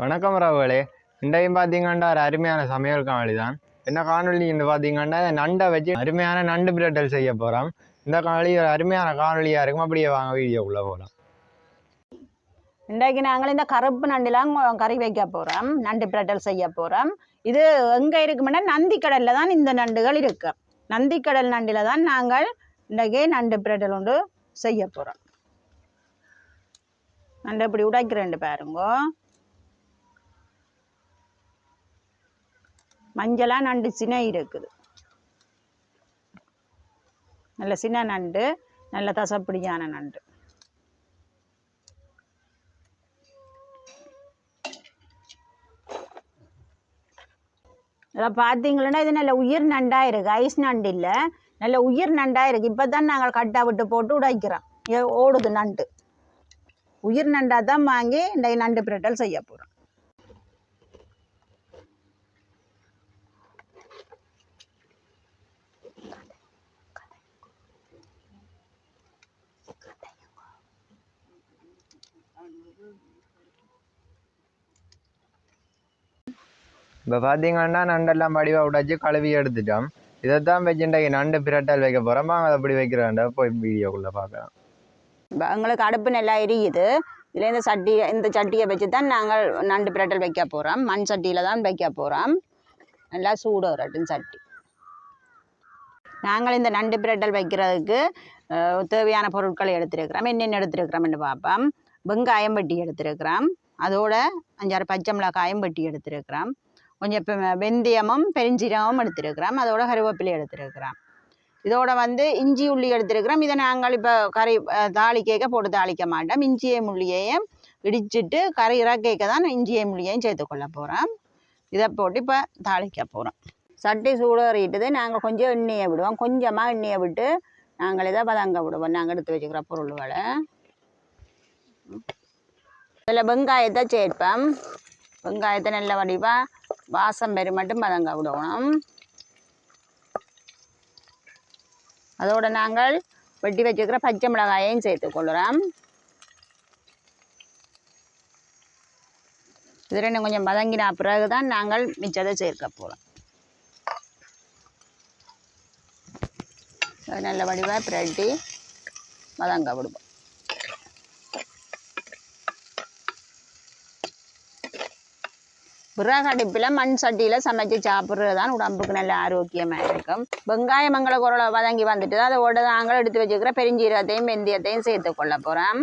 வணக்கம் ராவுகளே இன்றையும் பார்த்தீங்கன்னா ஒரு அருமையான சமையல் காணொலி தான் என்ன காணொளி இந்த பார்த்தீங்கன்னா இந்த நண்டை வச்சு அருமையான நண்டு பிரட்டல் செய்ய போகிறோம் இந்த காணொளி ஒரு அருமையான காணொலியாக இருக்கும். அப்படியே வாங்க வீடியோக்குள்ளே போகலாம் இன்றைக்கு நாங்கள் இந்த கருப்பு நண்டுலாம் கறி வைக்க போகிறோம் நண்டு பிரட்டல் செய்ய போகிறோம் இது எங்கே இருக்குமென்னா நந்திக்கடலில் தான் இந்த நண்டுகள் இருக்கு. நந்திக்கடல் நண்டில் தான் நாங்கள் இன்றைக்கே நண்டு பிரட்டல் ஒன்று செய்ய போகிறோம் நண்டு இப்படி உடைக்கிறேன் பாருங்க. மஞ்சளாக நண்டு சின்ன இருக்குது. நல்ல சின்ன நண்டு நல்ல தசப்படியான நண்டு. இதை பார்த்தீங்கன்னா இது நல்ல உயிர் நண்டாக இருக்குது ஐஸ் நண்டு இல்லை. நல்ல உயிர் நண்டாக இருக்குது இப்போ தான் நாங்கள் கட்டா விட்டு போட்டு உடைக்கிறோம். ஓடுது நண்டு. உயிர் நண்டாக தான் வாங்கி இந்த நண்டு பிரட்டல் செய்ய போகிறோம் இப்போ பார்த்தீங்கன்னா நண்டெல்லாம் வடிவாக உடைச்சு கழுவி எடுத்துட்டோம். இதைத்தான் தான் இன்றைக்கு நண்டு பிரட்டல் வைக்க போகிறோம் அதை அப்படி வைக்கிறோண்ட போய் வீடியோக்குள்ளே பார்க்கலாம். இப்போ எங்களுக்கு அடுப்பு நல்லா எரியுது. இதில் இந்த சட்டி இந்த சட்டியை வச்சு தான் நாங்கள் நண்டு பிரட்டல் வைக்க போகிறோம் மண் சட்டியில் தான் வைக்க போகிறோம் நல்லா சூடு வரட்டும் சட்டி. நாங்கள் இந்த நண்டு பிரட்டல் வைக்கிறதுக்கு தேவையான பொருட்களை எடுத்திருக்கிறோம். என்னென்ன எடுத்துருக்கிறோம்னு பார்ப்போம். வெங்காயம் வெட்டி எடுத்திருக்கிறோம். அதோட அஞ்சாறு பச்சை மிளகாயும் வெட்டி எடுத்திருக்கிறோம். கொஞ்சம் இப்போ வெந்தயமும் பெருஞ்சீரகமும் எடுத்திருக்கிறோம். அதோட கருவேப்பிலை எடுத்திருக்கிறோம். இதோட வந்து இஞ்சி உள்ளி எடுத்திருக்கிறோம். இதை நாங்கள் இப்போ கறி தாளி தாளிக்கேக்க போட்டு தாளிக்க மாட்டோம். இஞ்சியை முள்ளியையும் இடிச்சிட்டு கறி இறக்கேக்க தான் இஞ்சியை முள்ளியையும் சேர்த்துக்கொள்ள போகிறோம் இதை போட்டு இப்போ தாளிக்க போகிறோம் சட்டி சூடறிட்டது. நாங்கள் கொஞ்சம் எண்ணெயை விடுவோம். கொஞ்சமாக எண்ணெயை விட்டு நாங்கள் இதை பதங்க விடுவோம். நாங்கள் எடுத்து வச்சுக்கிற பொருள்களை. இதில் வெங்காயத்தை சேர்ப்போம் வெங்காயத்தை நல்ல வடிவாக வாசம் பெரு மட்டும் பதங்க விடணும் அதோட நாங்கள் வெட்டி வச்சுக்கிற பச்சை மிளகாயையும் சேர்த்துக்கொள்கிறோம் இது ரெண்டும் கொஞ்சம் பதங்கினா பிறகு தான் நாங்கள் மிச்சத்தை சேர்க்க போகிறோம் நல்ல வடிவாக பிரட்டி வதங்க விடுவோம் விறகடுப்பில் மண் சட்டியில் சமைச்சு சாப்பிட்றது தான் உடம்புக்கு நல்ல ஆரோக்கியமாக இருக்கும். வெங்காயம் மங்கள குரலை வதங்கி வந்துட்டு அதோட நாங்கள் எடுத்து வச்சுக்கிற பெருஞ்சீரகத்தையும் வெந்தயத்தையும் சேர்த்து கொள்ள போகிறோம்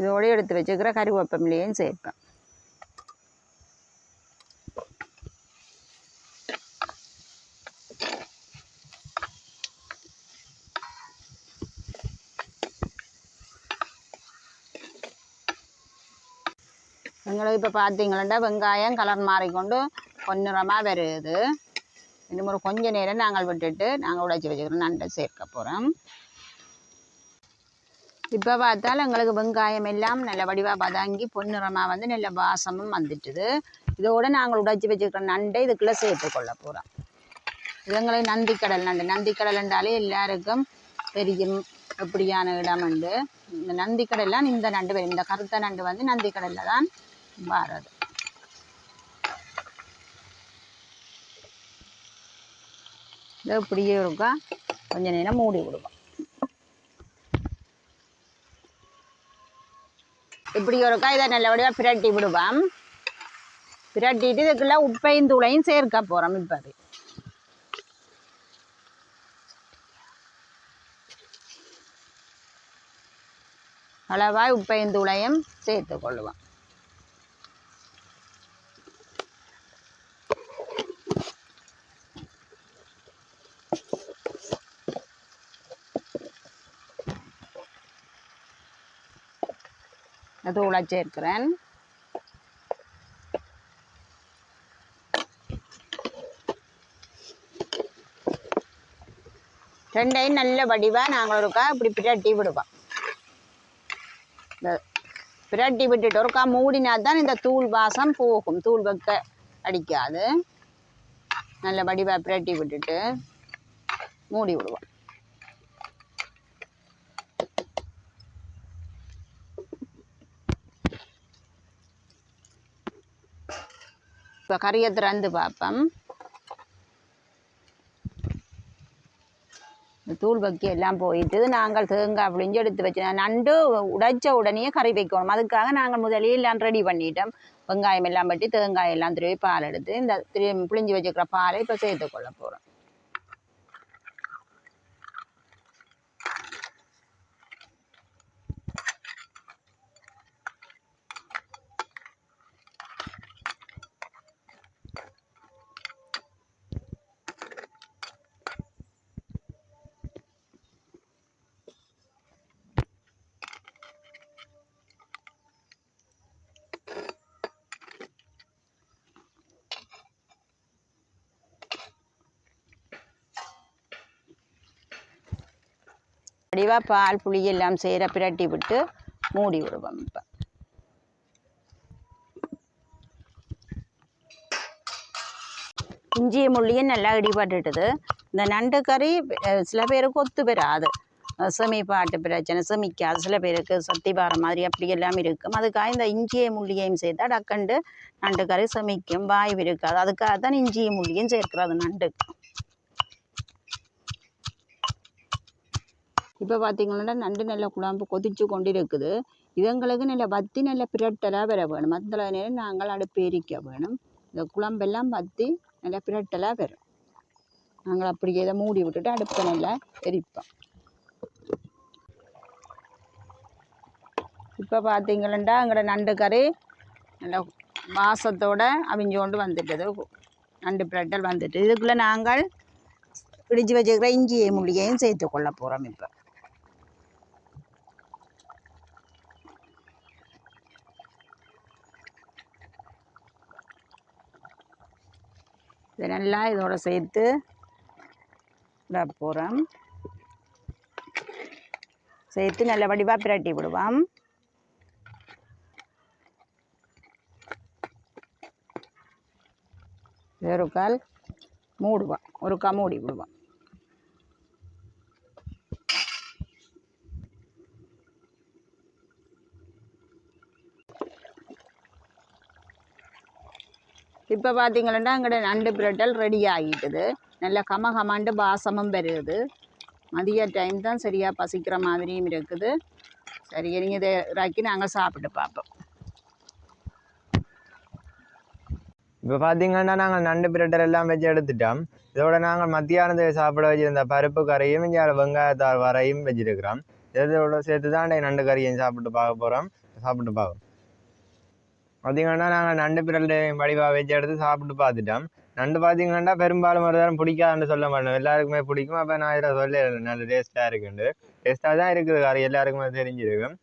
இதோடு எடுத்து வச்சுக்கிற கருவேப்பமிலையும் சேர்ப்பேன் எங்களுக்கு இப்போ பார்த்தீங்களா வெங்காயம் கலர் மாறிக்கொண்டு பொன்னிறமாக வருது இன்னும் ஒரு கொஞ்ச நேரம் நாங்கள் விட்டுட்டு நாங்கள் உடைச்சி வச்சுக்கிறோம் நண்டை சேர்க்க போகிறோம் இப்போ பார்த்தால் எங்களுக்கு வெங்காயம் எல்லாம் நல்ல வடிவாக வதங்கி பொன்னிறமாக வந்து நல்ல வாசமும் வந்துட்டுது இதோடு நாங்கள் உடைச்சி வச்சுக்கிற நண்டை இதுக்குள்ளே சேர்த்து கொள்ள போகிறோம் இது எங்களுக்கு நந்திக்கடல் நண்டு நந்திக்கடல் என்றாலே எல்லாருக்கும் தெரியும் எப்படியான இடம் உண்டு இந்த நந்திக்கடல்லாம் இந்த நண்டு வரும் இந்த கருத்த நண்டு வந்து நந்திக்கடலில் தான் வாரது. இது இப்படியே இருக்கா? கொஞ்ச நேரம் மூடி விடுவோம். இப்படி ஒருக்கா இதை நல்லபடியாக பிரட்டி விடுவோம். பிரட்டிட்டு இதுக்குள்ள உப்பையும் தூளையும் சேர்க்க போகிறோம் இப்போ அது அளவாய் உப்பையும் தூளையும் சேர்த்து கொள்ளுவோம். தூளை சேர்க்கிறேன் ரெண்டையும் நல்ல வடிவாக நாங்கள் ஒருக்கா இப்படி பிரட்டி விடுவோம். இந்த பிரட்டி விட்டுட்டு ஒருக்கா மூடினா தான் இந்த தூள் வாசம் போகும். தூள் வைக்க அடிக்காது. நல்ல வடிவாக பிரட்டி விட்டுட்டு மூடி விடுவோம். இப்போ கறியை திறந்து பார்ப்போம் இந்த தூள் வக்கி எல்லாம் போயிட்டு நாங்கள் தேங்காய் புழிஞ்சு எடுத்து வச்சு நண்டு உடைச்ச உடனே கறி வைக்கணும். அதுக்காக நாங்கள் முதலில் எல்லாம் ரெடி பண்ணிட்டோம். வெங்காயம் எல்லாம் வெட்டி தேங்காய் எல்லாம் திருவி பால் எடுத்து இந்த திரும்பி புளிஞ்சு வச்சுக்கிற பாலை இப்போ சேர்த்து கொள்ள போகிறோம் வடிவாக பால் புளி எல்லாம் சேர பிரட்டி விட்டு மூடி விடுவோம் இப்போ. இஞ்சிய முள்ளியும் நல்லா இடிபட்டுட்டுது. இந்த நண்டு கறி சில பேருக்கு ஒத்து பெறாது. அஹ், செமிப்பாட்டு பிரச்சனை செமிக்காது. சில பேருக்கு சத்தி பாற மாதிரி அப்படி எல்லாம் இருக்கும். அதுக்காக இந்த இஞ்சியை முள்ளியையும் சேர்த்தா டக்கண்டு நண்டு கறி செமிக்கும் வாய்வு இருக்காது. அதுக்காக தான் இஞ்சியும் முள்ளியும் சேர்க்கிறது நண்டுக்கு இப்போ பார்த்தீங்கன்னா நண்டு நல்ல குழம்பு கொதிச்சு கொண்டு இருக்குது இதுங்களுக்கு நல்லா வத்தி நல்லா பிரட்டலாக வர வேணும். அந்த நேரம் நாங்கள் அடுப்பு எரிக்க வேணும். இந்த குழம்பெல்லாம் வத்தி நல்லா பிரட்டலாக வரும். நாங்கள் அப்படியே இதை மூடி விட்டுட்டு அடுப்பை நல்லா எரிப்போம். இப்போ பார்த்தீங்களா எங்களோட நண்டு கறி நல்லா வாசத்தோடு அவிஞ்சோண்டு வந்துட்டது. நண்டு பிரட்டல் வந்துட்டு. இதுக்குள்ளே நாங்கள் இடிச்சு வச்சுக்கிற இஞ்சியை முள்ளியையும் சேர்த்து கொள்ள போகிறோம் இப்போ. இதை நல்லா இதோட சேர்த்து விட போகிறோம் சேர்த்து நல்ல வடிவாக பிரட்டி விடுவோம். வேறு கால் மூடுவோம். ஒரு கா மூடி விடுவோம். இப்போ பார்த்தீங்கன்னா எங்களோட நண்டு பிரட்டல் ரெடி ஆகிட்டுது. நல்ல கம கமாண்டு வாசமும் பெருகுது மதிய டைம் தான் சரியாக பசிக்கிற மாதிரியும் இருக்குது. சரி நீங்கள் இதை இறக்கி நாங்கள் சாப்பிட்டு பார்ப்போம் இப்போ பார்த்தீங்கன்னா நாங்கள் நண்டு பிரட்டர் எல்லாம் வச்சு எடுத்துட்டோம். இதோட நாங்கள் மத்தியானத்துக்கு சாப்பிட வச்சுருந்த பருப்பு கறியும் இங்கே வெங்காயத்தார் வரையும் வச்சுருக்கிறோம். இதோட சேர்த்து தான் நண்டு கறியும் சாப்பிட்டு பார்க்க போகிறோம் சாப்பிட்டு பார்ப்போம். பார்த்தீங்கன்னா நாங்கள் நண்டு பிரட்டல் வடிவாக வச்சு எடுத்து சாப்பிட்டு பார்த்துட்டோம். நண்டு பார்த்தீங்கன்னா பெரும்பாலும் ஒரு தரம் பிடிக்காதுன்னு சொல்ல மாட்டோம். எல்லாருக்குமே பிடிக்கும். அப்போ நான் இதில் சொல்ல நல்ல டேஸ்ட்டாக இருக்குண்டு. டேஸ்ட்டாக தான் இருக்குது. கறி எல்லாருக்குமே தெரிஞ்சிருக்கும்.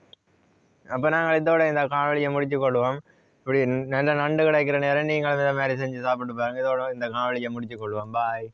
அப்போ நாங்கள் இதோட இந்த காணொலியை முடித்து கொள்வோம். இப்படி நல்ல நண்டு கிடைக்கிற நேரம் நீங்களும் இதை மாதிரி செஞ்சு சாப்பிட்டு பாருங்கள் இதோட இந்த காணொலியை முடித்து கொள்வோம். பாய்